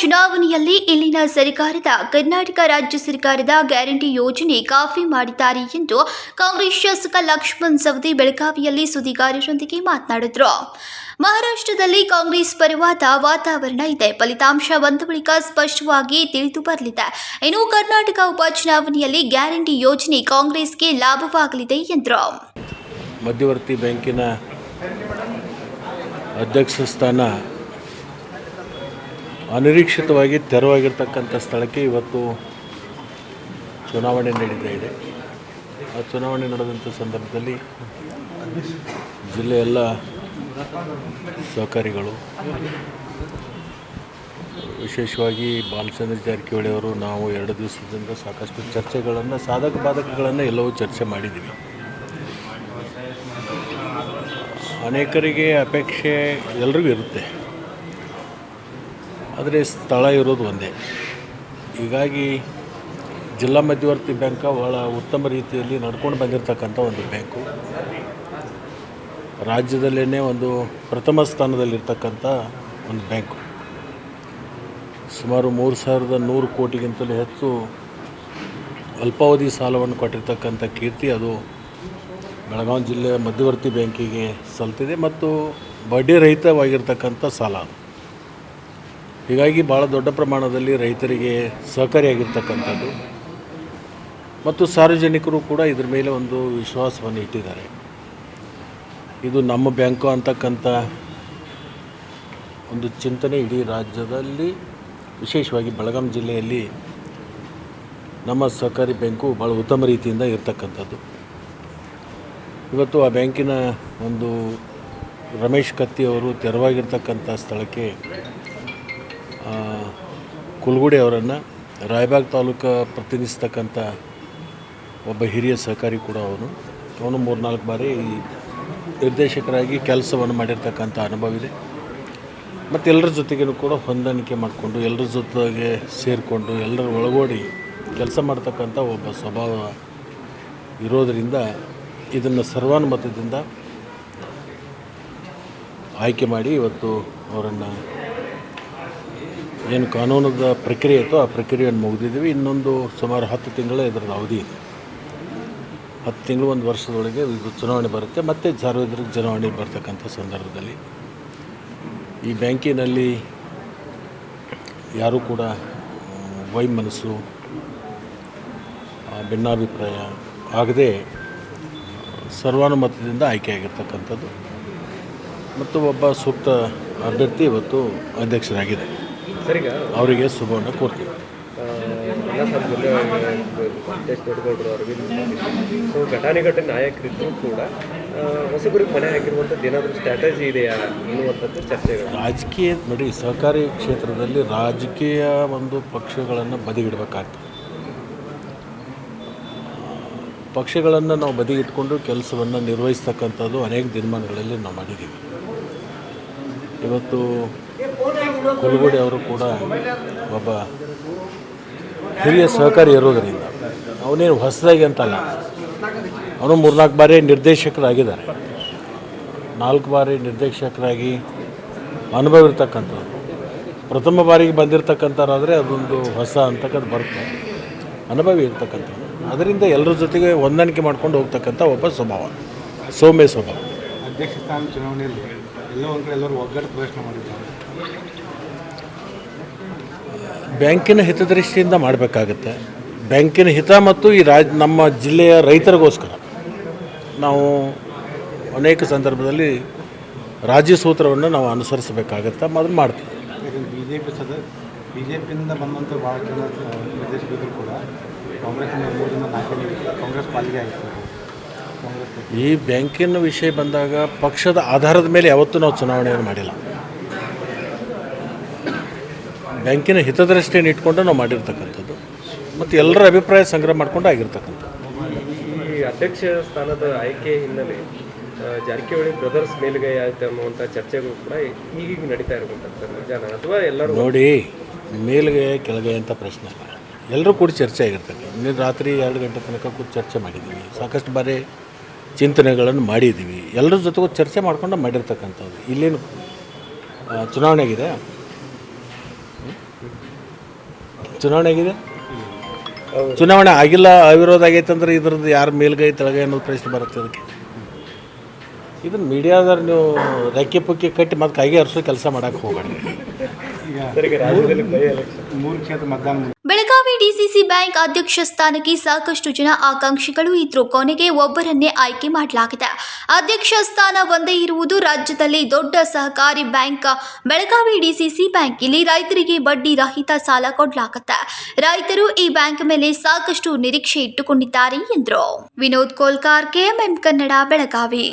ಚುನಾವಣೆಯಲ್ಲಿ ಇಲ್ಲಿನ ಸರ್ಕಾರದ, ಕರ್ನಾಟಕ ರಾಜ್ಯ ಸರ್ಕಾರದ ಗ್ಯಾರಂಟಿ ಯೋಜನೆ ಕಾಫಿ ಮಾಡಿದ್ದಾರೆ ಎಂದು ಕಾಂಗ್ರೆಸ್ ಶಾಸಕ ಲಕ್ಷ್ಮಣ್ ಸವದಿ ಬೆಳಗಾವಿಯಲ್ಲಿ ಸುದ್ದಿಗಾರರೊಂದಿಗೆ ಮಾತನಾಡಿದರು. ಮಹಾರಾಷ್ಟ್ರದಲ್ಲಿ ಕಾಂಗ್ರೆಸ್ ಪರವಾದ ವಾತಾವರಣ ಇದೆ. ಫಲಿತಾಂಶ ಬಂದ ಬಳಿಕ ಸ್ಪಷ್ಟವಾಗಿ ತಿಳಿದು ಬರಲಿದೆ ಇನ್ನು ಕರ್ನಾಟಕ ಉಪಚುನಾವಣೆಯಲ್ಲಿ ಗ್ಯಾರಂಟಿ ಯೋಜನೆ ಕಾಂಗ್ರೆಸ್ಗೆ ಲಾಭವಾಗಲಿದೆ ಎಂದರು. ಮಧ್ಯವರ್ತಿ ಬ್ಯಾಂಕಿನ ಅಧ್ಯಕ್ಷ ಸ್ಥಾನ ಅನಿರೀಕ್ಷಿತವಾಗಿ ತೆರವಾಗಿರ್ತಕ್ಕಂಥ ಸ್ಥಳಕ್ಕೆ ಇವತ್ತು ಚುನಾವಣೆ ನಡೀತಾ ಇದೆ. ಆ ಚುನಾವಣೆ ನಡೆದಂಥ ಸಂದರ್ಭದಲ್ಲಿ ಜಿಲ್ಲೆಯ ಎಲ್ಲ ಸಹಕಾರಿಗಳು, ವಿಶೇಷವಾಗಿ ಬಾಲಚಂದ್ರ ಜಾರಕಿಹೊಳಿ ಅವರು ನಾವು ಎರಡು ದಿವಸದಿಂದ ಸಾಕಷ್ಟು ಚರ್ಚೆಗಳನ್ನು, ಸಾಧಕ ಬಾಧಕಗಳನ್ನು ಎಲ್ಲವೂ ಚರ್ಚೆ ಮಾಡಿದ್ದೀವಿ. ಅನೇಕರಿಗೆ ಅಪೇಕ್ಷೆ ಎಲ್ರಿಗೂ ಇರುತ್ತೆ. ಆದರೆ ಸ್ಥಳ ಇರೋದು ಒಂದೇ. ಹೀಗಾಗಿ ಜಿಲ್ಲಾ ಮಧ್ಯವರ್ತಿ ಬ್ಯಾಂಕ ಭಾಳ ಉತ್ತಮ ರೀತಿಯಲ್ಲಿ ನಡ್ಕೊಂಡು ಬಂದಿರತಕ್ಕಂಥ ಒಂದು ಬ್ಯಾಂಕು. ರಾಜ್ಯದಲ್ಲೇ ಒಂದು ಪ್ರಥಮ ಸ್ಥಾನದಲ್ಲಿರ್ತಕ್ಕಂಥ ಒಂದು ಬ್ಯಾಂಕು. ಸುಮಾರು ಮೂರು ಸಾವಿರದ ನೂರು ಕೋಟಿಗಿಂತಲೂ ಹೆಚ್ಚು ಅಲ್ಪಾವಧಿ ಸಾಲವನ್ನು ಕೊಟ್ಟಿರ್ತಕ್ಕಂಥ ಕೀರ್ತಿ ಅದು ಬೆಳಗಾವಿ ಜಿಲ್ಲೆಯ ಮಧ್ಯವರ್ತಿ ಬ್ಯಾಂಕಿಗೆ ಸಲ್ತಿದೆ ಮತ್ತು ಬಡ್ಡಿ ರಹಿತವಾಗಿರ್ತಕ್ಕಂಥ ಸಾಲ ಹೀಗಾಗಿ ಭಾಳ ದೊಡ್ಡ ಪ್ರಮಾಣದಲ್ಲಿ ರೈತರಿಗೆ ಸಹಕಾರಿಯಾಗಿರ್ತಕ್ಕಂಥದ್ದು. ಮತ್ತು ಸಾರ್ವಜನಿಕರು ಕೂಡ ಇದ್ರ ಮೇಲೆ ಒಂದು ವಿಶ್ವಾಸವನ್ನು ಇಟ್ಟಿದ್ದಾರೆ. ಇದು ನಮ್ಮ ಬ್ಯಾಂಕು ಅಂತಕ್ಕಂಥ ಒಂದು ಚಿಂತನೆ ಇಡೀ ರಾಜ್ಯದಲ್ಲಿ, ವಿಶೇಷವಾಗಿ ಬೆಳಗಾಂ ಜಿಲ್ಲೆಯಲ್ಲಿ ನಮ್ಮ ಸಹಕಾರಿ ಬ್ಯಾಂಕು ಭಾಳ ಉತ್ತಮ ರೀತಿಯಿಂದ ಇರತಕ್ಕಂಥದ್ದು. ಇವತ್ತು ಆ ಬ್ಯಾಂಕಿನ ಒಂದು ರಮೇಶ್ ಕತ್ತಿ ಅವರು ತೆರವಾಗಿರ್ತಕ್ಕಂಥ ಸ್ಥಳಕ್ಕೆ ಕುಲ್ಗುಡಿ ಅವರನ್ನು ರಾಯಬಾಗ್ ತಾಲೂಕು ಪ್ರತಿನಿಧಿಸ್ತಕ್ಕಂಥ ಒಬ್ಬ ಹಿರಿಯ ಸಹಕಾರಿ ಕೂಡ ಅವನು. ಅವನು ಮೂರ್ನಾಲ್ಕು ಬಾರಿ ನಿರ್ದೇಶಕರಾಗಿ ಕೆಲಸವನ್ನು ಮಾಡಿರ್ತಕ್ಕಂಥ ಅನುಭವ ಇದೆ ಮತ್ತು ಎಲ್ಲರ ಜೊತೆಗೂ ಕೂಡ ಹೊಂದಾಣಿಕೆ ಮಾಡಿಕೊಂಡು, ಎಲ್ಲರ ಜೊತೆಗೆ ಸೇರಿಕೊಂಡು, ಎಲ್ಲರ ಒಳಗೋಡಿ ಕೆಲಸ ಮಾಡ್ತಕ್ಕಂಥ ಒಬ್ಬ ಸ್ವಭಾವ ಇರೋದರಿಂದ ಇದನ್ನು ಸರ್ವಾನುಮತದಿಂದ ಆಯ್ಕೆ ಮಾಡಿ ಇವತ್ತು ಅವರನ್ನು ಏನು ಕಾನೂನದ ಪ್ರಕ್ರಿಯೆ ಇತ್ತು ಆ ಪ್ರಕ್ರಿಯೆಯನ್ನು ಮುಗಿದಿದ್ದೀವಿ. ಇನ್ನೊಂದು ಸುಮಾರು ಹತ್ತು ತಿಂಗಳ ಇದರದ ಅವಧಿ ಇದೆ. ಹತ್ತು ತಿಂಗಳು ಒಂದು ವರ್ಷದೊಳಗೆ ಇದು ಚುನಾವಣೆ ಬರುತ್ತೆ. ಮತ್ತು ಸಾರ್ವಜನಿಕ ಚುನಾವಣೆ ಬರ್ತಕ್ಕಂಥ ಸಂದರ್ಭದಲ್ಲಿ ಈ ಬ್ಯಾಂಕಿನಲ್ಲಿ ಯಾರೂ ಕೂಡ ವೈಮನಸ್ಸು ಮನಸ್ಸು ಭಿನ್ನಾಭಿಪ್ರಾಯ ಆಗದೆ ಸರ್ವಾನುಮತದಿಂದ ಆಯ್ಕೆಯಾಗಿರ್ತಕ್ಕಂಥದ್ದು. ಮತ್ತು ಒಬ್ಬ ಸೂಕ್ತ ಅಭ್ಯರ್ಥಿ ಇವತ್ತು ಅಧ್ಯಕ್ಷರಾಗಿದೆ ಸರಿಗ? ಅವರಿಗೆ ಶುಭವನ್ನು ಕೊಡ್ತೀವಿ ಎಲ್ಲ ಸರ್ ಜಿಲ್ಲೆ ವೆಂಕಟೇಶ್ ದೊಡ್ಡಗೌಡರು ಅರವಿಂದ್ ಸೊ ಘಟಾನುಘಟಿ ನಾಯಕರಿದ್ದರೂ ಕೂಡ ಹೊಸಬರಿಗೆ ಮನೆ ಹಾಕಿರುವಂಥದ್ದು ಏನಾದರೂ ಸ್ಟ್ರಾಟಜಿ ಇದೆಯಾ ಅನ್ನುವಂಥದ್ದು ಚರ್ಚೆಗಳು. ರಾಜಕೀಯ ನೋಡಿ ಸಹಕಾರಿ ಕ್ಷೇತ್ರದಲ್ಲಿ ರಾಜಕೀಯ ಒಂದು ಪಕ್ಷಗಳನ್ನು ಬದಿಗಿಡಬೇಕಾಗ್ತದೆ. ಪಕ್ಷಗಳನ್ನು ನಾವು ಬದಿಗಿಟ್ಕೊಂಡು ಕೆಲಸವನ್ನು ನಿರ್ವಹಿಸ್ತಕ್ಕಂಥದ್ದು ಅನೇಕ ದಿನಮಾನಗಳಲ್ಲಿ ನಾವು ಮಾಡಿದ್ದೀವಿ. ಇವತ್ತು ಕುಲಗುಡಿ ಅವರು ಕೂಡ ಒಬ್ಬ ಹಿರಿಯ ಸಹಕಾರಿ ಇರೋದರಿಂದ ಅವನೇನು ಹೊಸದಾಗಿ ಅಂತಲ್ಲ, ಅವನು ಮೂರ್ನಾಲ್ಕು ಬಾರಿ ನಿರ್ದೇಶಕರಾಗಿದ್ದಾರೆ. ನಾಲ್ಕು ಬಾರಿ ನಿರ್ದೇಶಕರಾಗಿ ಅನುಭವ ಇರ್ತಕ್ಕಂಥವ್ರು ಪ್ರಥಮ ಬಾರಿಗೆ ಬಂದಿರತಕ್ಕಂಥವ್ರಾದರೆ ಅದೊಂದು ಹೊಸ ಅಂತಕ್ಕಂಥ ಬರುತ್ತೆ. ಅನುಭವಿ ಇರ್ತಕ್ಕಂಥದ್ದು ಅದರಿಂದ ಎಲ್ಲರ ಜೊತೆಗೆ ಹೊಂದಾಣಿಕೆ ಮಾಡ್ಕೊಂಡು ಹೋಗ್ತಕ್ಕಂಥ ಒಬ್ಬ ಸ್ವಭಾವ, ಸೌಮ್ಯ ಸ್ವಭಾವ. ಅಧ್ಯಕ್ಷ ಸ್ಥಾನ ಚುನಾವಣೆಯಲ್ಲಿ ಎಲ್ಲೋ ಒಂದು ಕಡೆ ಎಲ್ಲರೂ ಒಗ್ಗಟ್ಟು ಪ್ರದರ್ಶನ ಮಾಡಿದ್ದಾರೆ. ಬ್ಯಾಂಕಿನ ಹಿತದೃಷ್ಟಿಯಿಂದ ಮಾಡಬೇಕಾಗತ್ತೆ. ಬ್ಯಾಂಕಿನ ಹಿತ ಮತ್ತು ಈ ರಾಜ್ ನಮ್ಮ ಜಿಲ್ಲೆಯ ರೈತರಿಗೋಸ್ಕರ. ನಾವು ಅನೇಕ ಸಂದರ್ಭದಲ್ಲಿ ರಾಜ್ಯ ಸೂತ್ರವನ್ನು ನಾವು ಅನುಸರಿಸಬೇಕಾಗತ್ತೆ ಅದನ್ನು ಮಾಡ್ತೀವಿ. ಯಾಕಂದ್ರೆ ಬಿ ಜೆ ಪಿ ಸದ ಬಿ ಜೆ ಪಿಯಿಂದ ಬಂದಂಥ ಭಾಳ ಜನ ನಿರ್ದೇಶಕರು ಕೂಡ ಕಾಂಗ್ರೆಸ್ನ ಮೂರು ಜನ ಜನ ಕಾಂಗ್ರೆಸ್ ಪಾಲಿಗೆ ಪಕ್ಷ. ಈ ಬ್ಯಾಂಕಿನ ವಿಷಯ ಬಂದಾಗ ಪಕ್ಷದ ಆಧಾರದ ಮೇಲೆ ಯಾವತ್ತೂ ನಾವು ಚುನಾವಣೆಯನ್ನು ಮಾಡಿಲ್ಲ. ಬ್ಯಾಂಕಿನ ಹಿತದೃಷ್ಟಿಯನ್ನು ಇಟ್ಕೊಂಡು ನಾವು ಮಾಡಿರ್ತಕ್ಕಂಥದ್ದು. ಮತ್ತು ಎಲ್ಲರ ಅಭಿಪ್ರಾಯ ಸಂಗ್ರಹ ಮಾಡಿಕೊಂಡು ಆಗಿರ್ತಕ್ಕಂಥದ್ದು. ಈ ಅಧ್ಯಕ್ಷ ಸ್ಥಾನದ ಆಯ್ಕೆ ಹಿನ್ನೆಲೆ ಜಾರಕಿಹೊಳಿ ಬ್ರದರ್ಸ್ ಮೇಲುಗೈ ಆಯ್ತು ಅನ್ನುವಂಥ ಚರ್ಚೆಗಳು ಕೂಡ ಈಗೀಗ ನಡೀತಾ ಇರುವಂಥದ್ದು ಅಥವಾ ಎಲ್ಲರೂ ನೋಡಿ ಮೇಲುಗೈ ಕೆಳಗೆ ಅಂತ ಪ್ರಶ್ನೆ. ಇಲ್ಲ ಎಲ್ಲರೂ ಕೂಡ ಚರ್ಚೆ ಆಗಿರ್ತದೆ ನಿನ್ನೆ ರಾತ್ರಿ ಎರಡು ಗಂಟೆ ತನಕ ಕೂತು ಚರ್ಚೆ ಮಾಡಿದ್ದೀವಿ. ಸಾಕಷ್ಟು ಬಾರಿ ಚಿಂತನೆಗಳನ್ನು ಮಾಡಿದ್ದೀವಿ. ಎಲ್ಲರ ಜೊತೆಗೂ ಚರ್ಚೆ ಮಾಡ್ಕೊಂಡು ಮಾಡಿರ್ತಕ್ಕಂಥದ್ದು. ಇಲ್ಲೇನು ಚುನಾವಣೆಗಿದೆ ಚುನಾವಣೆಗಿದೆ ಚುನಾವಣೆ ಆಗಿದೆ? ಚುನಾವಣೆ ಆಗಿಲ್ಲ ಅವಿರೋಧ ಆಗೈತೆ ಅಂದ್ರೆ ಇದ್ರದ್ದು ಯಾರು ಮೇಲ್ಗೈ ತೆಳಗೈ ಅನ್ನೋದು ಪ್ರಶ್ನೆ ಬರುತ್ತೆ ಅದಕ್ಕೆ. ಇದನ್ನು ಮೀಡಿಯಾದವ್ರು ನೀವು ರೆಕ್ಕೆ ಪುಕ್ಕಿ ಕಟ್ಟಿ ಮತ್ತೆ ಕೈಗೆ ಹರಿಸೋ ಕೆಲಸ ಮಾಡಕ್ಕೆ ಹೋಗಬೇಡಿ. ಈಗ ರಾಜ್ಯದಲ್ಲಿ ಬೈ ಎಲೆಕ್ಷನ್ ಮೂರು ಕ್ಷೇತ್ರ ಮತದಾನ ಬೆಳಗಾವಿ ಡಿಸಿಸಿ ಬ್ಯಾಂಕ್ ಅಧ್ಯಕ್ಷ ಸ್ಥಾನಕ್ಕೆ ಸಾಕಷ್ಟು ಜನ ಆಕಾಂಕ್ಷಿಗಳು ಇದ್ರು ಕೊನೆಗೆ ಒಬ್ಬರನ್ನೇ ಆಯ್ಕೆ ಮಾಡಲಾಗಿದೆ. ಅಧ್ಯಕ್ಷ ಸ್ಥಾನ ಒಂದೇ ಇರುವುದು ರಾಜ್ಯದಲ್ಲಿ ದೊಡ್ಡ ಸಹಕಾರಿ ಬ್ಯಾಂಕ್. ಬೆಳಗಾವಿ ಡಿಸಿಸಿ ಬ್ಯಾಂಕ್ ಇಲ್ಲಿ ರೈತರಿಗೆ ಬಡ್ಡಿ ರಹಿತ ಸಾಲ ಕೊಡಲಾಗುತ್ತೆ. ರೈತರು ಈ ಬ್ಯಾಂಕ್ ಮೇಲೆ ಸಾಕಷ್ಟು ನಿರೀಕ್ಷೆ ಇಟ್ಟುಕೊಂಡಿದ್ದಾರೆ ಎಂದರು. ವಿನೋದ್ ಕೋಲ್ಕಾರ್ ಕೆಎಂಎಂ ಕನ್ನಡ ಬೆಳಗಾವಿ.